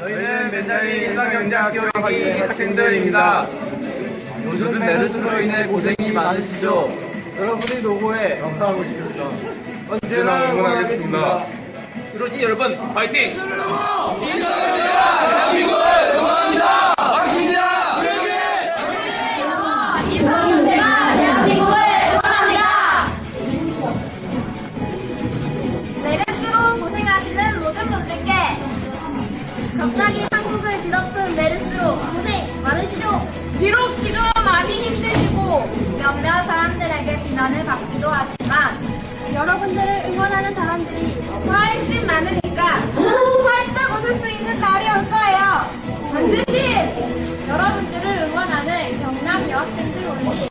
저희는 벤자민 일반경제학교 1기 학생들입니다. 요즘 메르스로 인해 고생이 많으시죠? 여러분의 노고에 언제나 응원하겠습니다. 그러지 여러분 파이팅! 이성윤대가 갑자기 한국을 뒤덮은 메르스로 고생 많으시죠? 비록 지금 많이 힘드시고 몇몇 사람들에게 비난을 받기도 하지만 여러분들을 응원하는 사람들이 훨씬 많으니까 활짝 웃을 수 있는 날이 올 거예요. 반드시 여러분들을 응원하는 경남 여학생들 올리